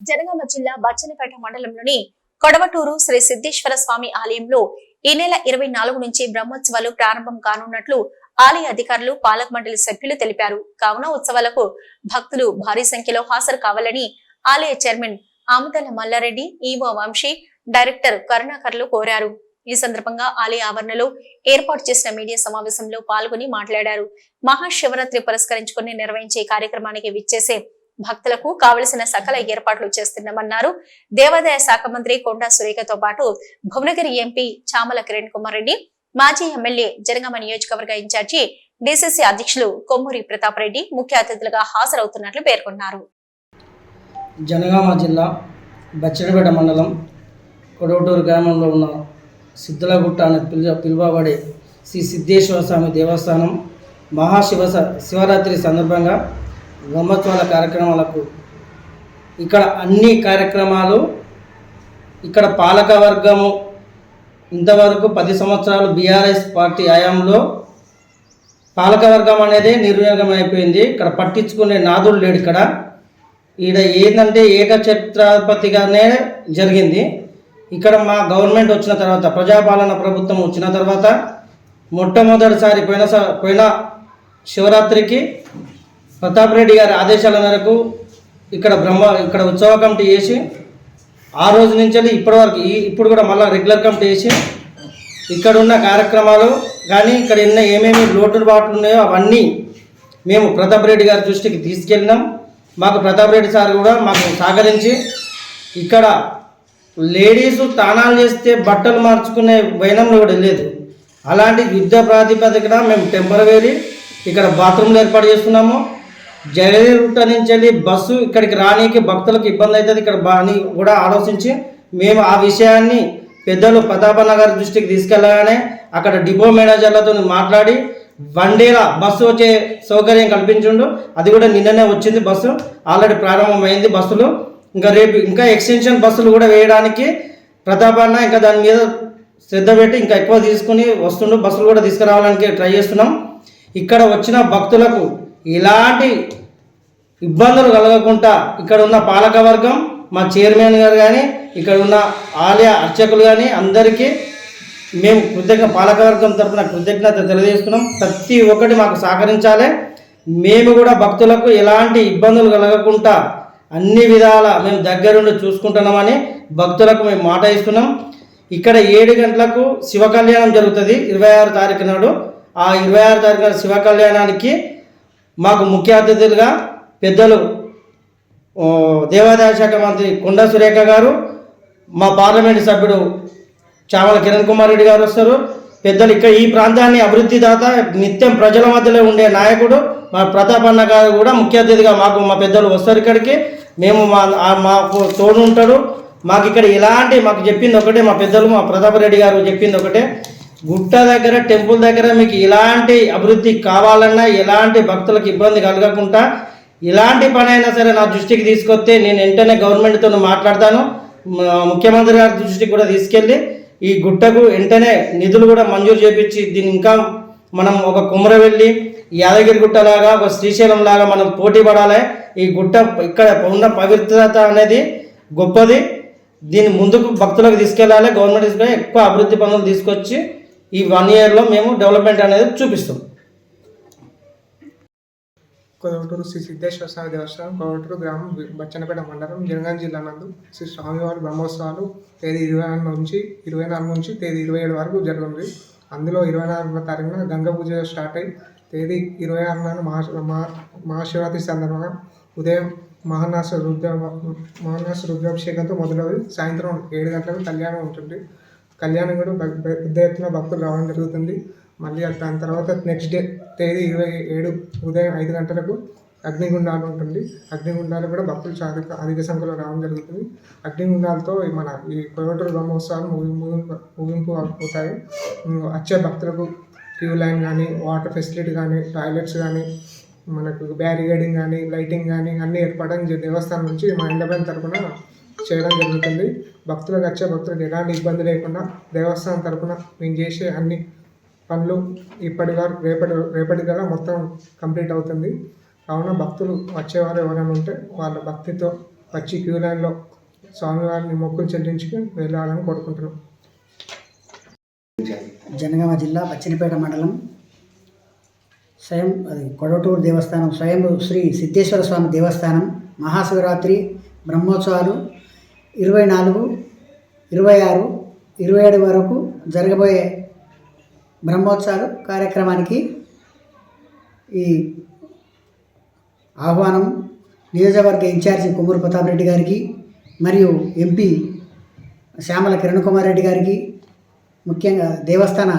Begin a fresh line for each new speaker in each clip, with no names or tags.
జనగామ జిల్లా బచ్చనపేట మండలంలోని కొడవటూరు శ్రీ సిద్ధేశ్వర స్వామి ఆలయంలో ఈ నెల ఇరవై నాలుగు నుంచి బ్రహ్మోత్సవాలు ప్రారంభం కానున్నట్లు ఆలయ అధికారులు పాలక మండలి సభ్యులు తెలిపారు. కావున ఉత్సవాలకు భక్తులు భారీ సంఖ్యలో హాజరు కావాలని ఆలయ chairman Amudala Mallareddy EO Vamsi director కరుణాకర్లు కోరారు. ఈ సందర్భంగా ఆలయ ఆవరణలో ఏర్పాటు చేసిన మీడియా సమావేశంలో పాల్గొని మాట్లాడారు. మహాశివరాత్రి పురస్కరించుకుని నిర్వహించే కార్యక్రమానికి విచ్చేసే భక్తులకు కావలసిన సకల ఏర్పాట్లు చేస్తున్నామన్నారు. దేవాదాయ శాఖ మంత్రి కొండా సురేఖతో పాటు భువనగిరి ఎంపీ చామల కిరణ్ కుమార్ రెడ్డి మాజీ ఎమ్మెల్యే జనగామ నియోజకవర్గ ఇన్ఛార్జి డిసిసి అధ్యక్షులు కొమ్మూరి ప్రతాప్ రెడ్డి ముఖ్య అతిథులుగా హాజరవుతున్నట్లు పేర్కొన్నారు.
జనగామ జిల్లా బచ్చడపేట మండలం కొడవటూరు గ్రామంలో ఉన్న సిద్ధులగుట్ట అని పిలువ పిలువబడే శ్రీ సిద్ధేశ్వర స్వామి దేవస్థానం మహాశివ శివరాత్రి సందర్భంగా బ్రహ్మోత్సవాల కార్యక్రమాలకు ఇక్కడ అన్ని కార్యక్రమాలు ఇక్కడ పాలక వర్గము ఇంతవరకు పది సంవత్సరాలు బీఆర్ఎస్ పార్టీ హయాంలో పాలకవర్గం అనేది నిర్వినియోగం అయిపోయింది ఇక్కడ పట్టించుకునే నాదుడు లేడు ఇక్కడ. ఈడ ఏంటంటే ఏకఛత్రాధిపతిగానే జరిగింది. ఇక్కడ మా గవర్నమెంట్ వచ్చిన తర్వాత ప్రజాపాలన ప్రభుత్వం వచ్చిన తర్వాత మొట్టమొదటిసారి పోయిన స- పోయిన శివరాత్రికి ప్రతాప్ రెడ్డి గారి ఆదేశాల మేరకు ఇక్కడ బ్రహ్మ ఇక్కడ ఉత్సవ కమిటీ చేసి ఆ రోజు నుంచి ఇప్పటి వరకు ఈ ఇప్పుడు కూడా మళ్ళీ రెగ్యులర్ కమిటీ చేసి ఇక్కడ ఉన్న కార్యక్రమాలు కానీ ఇక్కడ ఉన్న ఏమేమి లోటుబాట్లు ఉన్నాయో అవన్నీ మేము ప్రతాప్ రెడ్డి గారి దృష్టికి తీసుకెళ్ళినాం. మాకు ప్రతాప్ రెడ్డి సార్ కూడా మాకు సహకరించి ఇక్కడ లేడీస్ తానాలు చేస్తే బట్టలు మార్చుకునే వైనంలో కూడా లేదు. అలాంటి యుద్ధ ప్రాతిపదికన మేము టెంపరవరీ ఇక్కడ బాత్రూమ్లు ఏర్పాటు చేస్తున్నాము. జగదేగుట్ట నుంచి బస్సు ఇక్కడికి రానీకి భక్తులకు ఇబ్బంది అవుతుంది. ఇక్కడ బా అని కూడా ఆలోచించి మేము ఆ విషయాన్ని పెద్దలు ప్రతాపనగర్ దృష్టికి తీసుకెళ్ళగానే అక్కడ డిపో మేనేజర్లతో మాట్లాడి వన్డేలా బస్సు వచ్చే సౌకర్యం కల్పించుండు. అది కూడా నిన్ననే వచ్చింది బస్సు. ఆల్రెడీ ప్రారంభమైంది బస్సులు. ఇంకా రేపు ఇంకా ఎక్స్టెన్షన్ బస్సులు కూడా వేయడానికి ప్రతాపన్న ఇంకా దాని మీద శ్రద్ధ పెట్టి ఇంకా ఎక్కువ తీసుకుని వస్తుండు. బస్సులు కూడా తీసుకురావడానికి ట్రై చేస్తున్నాం. ఇక్కడ వచ్చిన భక్తులకు ఇలాంటి ఇబ్బందులు కలగకుండా ఇక్కడ ఉన్న పాలక వర్గం మా చైర్మన్ గారు కానీ ఇక్కడ ఉన్న ఆలయ అర్చకులు కానీ అందరికీ మేము కృతజ్ఞ పాలకవర్గం తరఫున కృతజ్ఞత తెలియజేస్తున్నాం. ప్రతి ఒక్కటి మాకు సహకరించాలి. మేము కూడా భక్తులకు ఎలాంటి ఇబ్బందులు కలగకుండా అన్ని విధాల మేము దగ్గరుండి చూసుకుంటున్నామని భక్తులకు మేము మాట ఇస్తున్నాం. ఇక్కడ ఏడు గంటలకు శివ కళ్యాణం జరుగుతుంది ఇరవై ఆరు తారీఖు నాడు. ఆ ఇరవై ఆరు తారీఖు శివ కళ్యాణానికి మాకు ముఖ్య అతిథులుగా పెద్దలు దేవాదాయ శాఖ మంత్రి కొండా సురేఖ గారు మా పార్లమెంటు సభ్యుడు చామల కిరణ్ కుమార్ రెడ్డి గారు వస్తారు. పెద్దలు ఇక్కడ ఈ ప్రాంతాన్ని అభివృద్ధి దాత నిత్యం ప్రజల మధ్యలో ఉండే నాయకుడు మా ప్రతాప్ అన్న గారు కూడా ముఖ్య అతిథిగా మాకు మా పెద్దలు వస్తారు ఇక్కడికి. మేము మా మాకు తోడు ఉంటాడు. మాకు ఇక్కడ ఇలాంటి మాకు చెప్పింది ఒకటే మా పెద్దలు మా ప్రతాప్ రెడ్డి గారు చెప్పింది ఒకటే. గుట్ట దగ్గర టెంపుల్ దగ్గర మీకు ఎలాంటి అభివృద్ధి కావాలన్నా ఎలాంటి భక్తులకు ఇబ్బంది కలగకుండా ఎలాంటి పని అయినా సరే నా దృష్టికి తీసుకొస్తే నేను వెంటనే గవర్నమెంట్తో మాట్లాడతాను. ముఖ్యమంత్రి గారి దృష్టికి కూడా తీసుకెళ్ళి ఈ గుట్టకు వెంటనే నిధులు కూడా మంజూరు చేపించి దీన్ని ఇంకా మనం ఒక కుమరవెల్లి యాదగిరి గుట్టలాగా ఒక శ్రీశైలం లాగా మనం పోటీ పడాలి. ఈ గుట్ట ఇక్కడ ఉన్న పవిత్రత అనేది గొప్పది. దీన్ని ముందుకు భక్తులకు తీసుకెళ్ళాలి. గవర్నమెంట్ తీసుకెళ్ళి ఎక్కువ అభివృద్ధి పనులు తీసుకొచ్చి ఈ వన్ ఇయర్లో మేము డెవలప్మెంట్ అనేది చూపిస్తాం.
కొదవటూరు శ్రీ సిద్ధేశ్వర స్వామి దేవస్థానం కొదవటూరు గ్రామం బచ్చన్నపేట మండలం జనగాం జిల్లా నందు శ్రీ స్వామివారి బ్రహ్మోత్సవాలు తేదీ ఇరవై ఆరు నుంచి ఇరవై నాలుగు నుంచి తేదీ ఇరవై ఏడు వరకు జరుగుతుంది అందులో ఇరవై నాలుగవ తారీఖున గంగ పూజ స్టార్ట్ అయ్యి తేదీ ఇరవై ఆరు నాడు మహా మహా- మహాశివరాత్రి సందర్భంగా ఉదయం మహానాస రుద్ర మహానాస రుద్రాభిషేకంతో మొదలవుతుంది. సాయంత్రం ఏడు గంటలకు కళ్యాణం ఉంటుంది. కళ్యాణం కూడా పెద్ద ఎత్తున భక్తులు రావడం జరుగుతుంది. మళ్ళీ దాని తర్వాత నెక్స్ట్ డే తేదీ ఇరవై ఏడు ఉదయం ఐదు గంటలకు అగ్నిగుండాలు ఉంటుంది. అగ్నిగుండాలు కూడా భక్తులు చాలా అధిక సంఖ్యలో రావడం జరుగుతుంది. అగ్నిగుండాలతో మన ఈ కోయటూరు బ్రహ్మోత్సవాలు ముగింపు ముగింపు అవుతాయి. వచ్చే భక్తులకు క్యూ లైన్ కానీ వాటర్ ఫెసిలిటీ కానీ టాయిలెట్స్ కానీ మనకు బ్యారిగేడింగ్ కానీ లైటింగ్ కానీ అన్నీ ఏర్పాటు దేవస్థానం నుంచి మా ఇండబెన్ తరఫున చేయడం జరుగుతుంది. భక్తులకు వచ్చే భక్తులకు ఎలాంటి ఇబ్బంది లేకుండా దేవస్థానం తరపున మేము చేసే అన్ని పనులు ఇప్పటి వరకు రేపటి రేపటి కల్లా మొత్తం కంప్లీట్ అవుతుంది. కావున భక్తులు వచ్చేవారు ఎవరైనా ఉంటే వాళ్ళ భక్తితో వచ్చి క్యూ లైన్లో స్వామివారిని మొక్కులు చెల్లించుకుని వెళ్ళాలని కోరుకుంటున్నాం.
జనగామ జిల్లా బచ్చనిపేట మండలం స్వయం అది కొడటూరు దేవస్థానం స్వయం శ్రీ సిద్ధేశ్వర స్వామి దేవస్థానం మహాశివరాత్రి బ్రహ్మోత్సవాలు ఇరవై నాలుగు ఇరవై ఆరు ఇరవై ఏడు వరకు జరగబోయే బ్రహ్మోత్సవాలు కార్యక్రమానికి ఈ ఆహ్వానం నియోజకవర్గ ఇన్ఛార్జి కొమ్మూరు ప్రతాప్ రెడ్డి గారికి మరియు ఎంపీ శ్యామల కిరణ్ కుమార్ రెడ్డి గారికి ముఖ్యంగా దేవస్థాన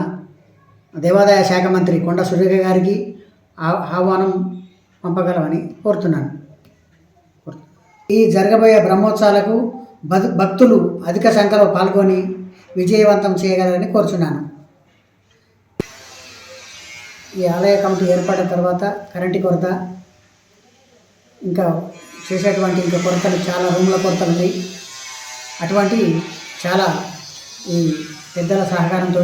దేవాదాయ శాఖ మంత్రి కొండ సురేఖ గారికి ఆహ్వానం పంపగలమని కోరుతున్నాను. ఈ జరగబోయే బ్రహ్మోత్సవాలకు భక్తులు అధిక సంఖ్యలో పాల్గొని విజయవంతం చేయగలరని కోరుచున్నాను. ఈ ఆలయ కమిటీ ఏర్పడిన తర్వాత కరెంటు కొరత ఇంకా చేసేటువంటి ఇంకా కొరతలు చాలా రూమ్ల కొరతలు ఉన్నాయి. అటువంటి చాలా ఈ పెద్దల సహకారంతో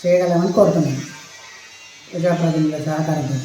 చేయగలమని కోరుతున్నాను. ప్రజాప్రతినిధుల సహకారంతో